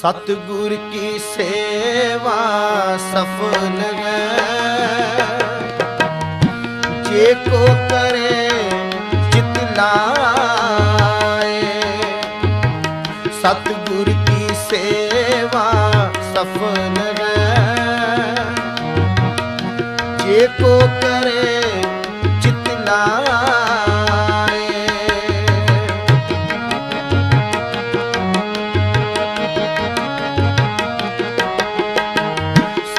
ਸਤਿਗੁਰ ਕੀ ਸੇਵਾ ਸਫਲ ਹੈ। ਜੇ ਕੋ ਕਰੇ ਚਿਤ ਲਾਏ। ਸਤਿਗੁਰ ਕੀ ਸੇਵਾ ਸਫਲ ਹੈ। ਜੇ ਕੋ ਕਰੇ